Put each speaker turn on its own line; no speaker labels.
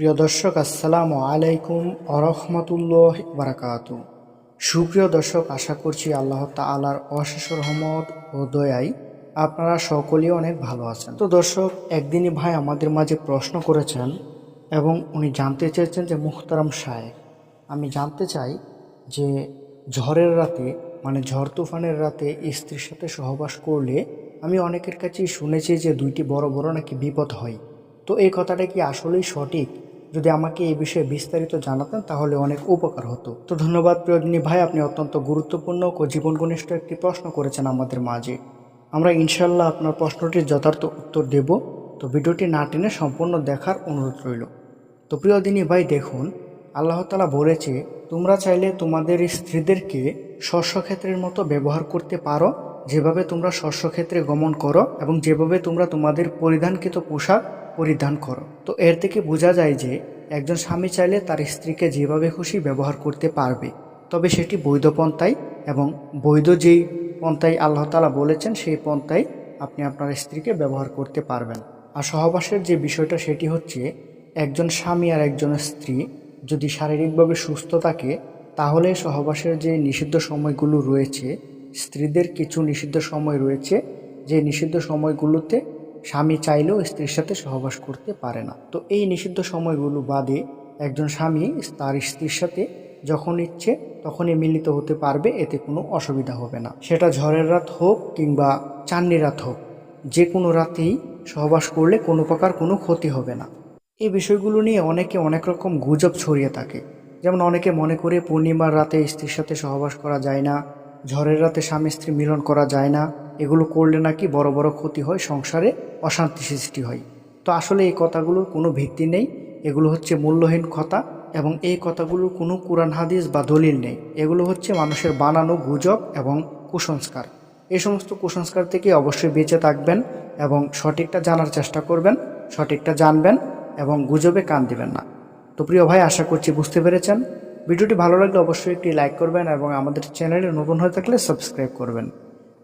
প্রিয় দর্শক, আসসালামু আলাইকুম আরহামতুল্লাহ বারাকাতু সুপ্রিয় দর্শক, আশা করছি আল্লাহ তালার অশেষ রহমত ও দয়াই আপনারা সকলেই অনেক ভালো আছেন। তো দর্শক, একদিনই ভাই আমাদের মাঝে প্রশ্ন করেছেন এবং উনি জানতে চেয়েছেন যে মুখতারাম শায়েক আমি জানতে চাই যে ঝড়ের রাতে মানে ঝড় তুফানের রাতে স্ত্রীর সাথে সহবাস করলে আমি অনেকের কাছেই শুনেছি যে দুইটি বড় বড় নাকি বিপদ হয়। তো এই কথাটা কি আসলেই সঠিক? যদি আমাকে এই বিষয়ে বিস্তারিত জানাতেন, তাহলে অনেক উপকার হতো। তো ধন্যবাদ প্রিয়দিনী ভাই, আপনি অত্যন্ত গুরুত্বপূর্ণ ও জীবন ঘনিষ্ঠ একটি প্রশ্ন করেছেন আমাদের মাঝে। আমরা ইনশাল্লাহ আপনার প্রশ্নটির যথার্থ উত্তর দেব। তো ভিডিওটি না টেনে সম্পূর্ণ দেখার অনুরোধ রইল। তো প্রিয়দিনী ভাই, দেখুন, আল্লাহ তালা বলেছে, তোমরা চাইলে তোমাদের স্ত্রীদেরকে শস্যক্ষেত্রের মতো ব্যবহার করতে পারো, যেভাবে তোমরা শস্যক্ষেত্রে গমন করো এবং যেভাবে তোমরা তোমাদের পরিধানকৃত পোশাক পরিধান করো। তো এর থেকে বোঝা যায় যে, একজন স্বামী চাইলে তার স্ত্রীকে যেভাবে খুশি ব্যবহার করতে পারবে, তবে সেটি বৈধ পন্থায় এবং বৈধ যেই পন্থায় আল্লাহ তালা বলেছেন, সেই পন্থায় আপনি আপনার স্ত্রীকে ব্যবহার করতে পারবেন। আর সহবাসের যে বিষয়টা, সেটি হচ্ছে একজন স্বামী আর একজন স্ত্রী যদি শারীরিকভাবে সুস্থ থাকে, তাহলে সহবাসের যে নিষিদ্ধ সময়গুলো রয়েছে, স্ত্রীদের কিছু নিষিদ্ধ সময় রয়েছে, যে নিষিদ্ধ সময়গুলোতে স্বামী চাইলেও স্ত্রীর সাথে সহবাস করতে পারে না। তো এই নিষিদ্ধ সময়গুলো বাদে একজন স্বামী তার স্ত্রীর সাথে যখন ইচ্ছে তখনই মিলিত হতে পারবে, এতে কোনো অসুবিধা হবে না। সেটা ঝড়ের রাত হোক কিংবা চান্নি রাত হোক, যে কোনো রাতেই সহবাস করলে কোনো প্রকার কোনো ক্ষতি হবে না। এই বিষয়গুলো নিয়ে অনেকে অনেক রকম গুজব ছড়িয়ে থাকে। যেমন অনেকে মনে করে পূর্ণিমার রাতে স্ত্রীর সাথে সহবাস করা যায় না, ঝড়ের রাতে স্বামী স্ত্রী মিলন করা যায় না এগুলো করলে নাকি বড় বড় ক্ষতি হয়, সংসারে অশান্তি সৃষ্টি হয়। তো আসলে এই কথাগুলোর কোনো ভিত্তি নেই। এগুলো হচ্ছে মূল্যহীন কথা এবং এই কথাগুলোর কোনো কোরআন, হাদিস বা দলিল নেই। এগুলো হচ্ছে মানুষের বানানো গুজব এবং কুসংস্কার। এই সমস্ত কুসংস্কার থেকে অবশ্যই বেঁচে থাকবেন এবং সঠিকটা জানার চেষ্টা করবেন, সঠিকটা জানবেন এবং গুজবে কান দিবেন না। তো প্রিয় ভাই, আশা করছি বুঝতে পেরেছেন। ভিডিওটি ভালো লাগলে অবশ্যই একটি লাইক করবেন এবং আমাদের চ্যানেলে নতুন হয়ে থাকলে সাবস্ক্রাইব করবেন।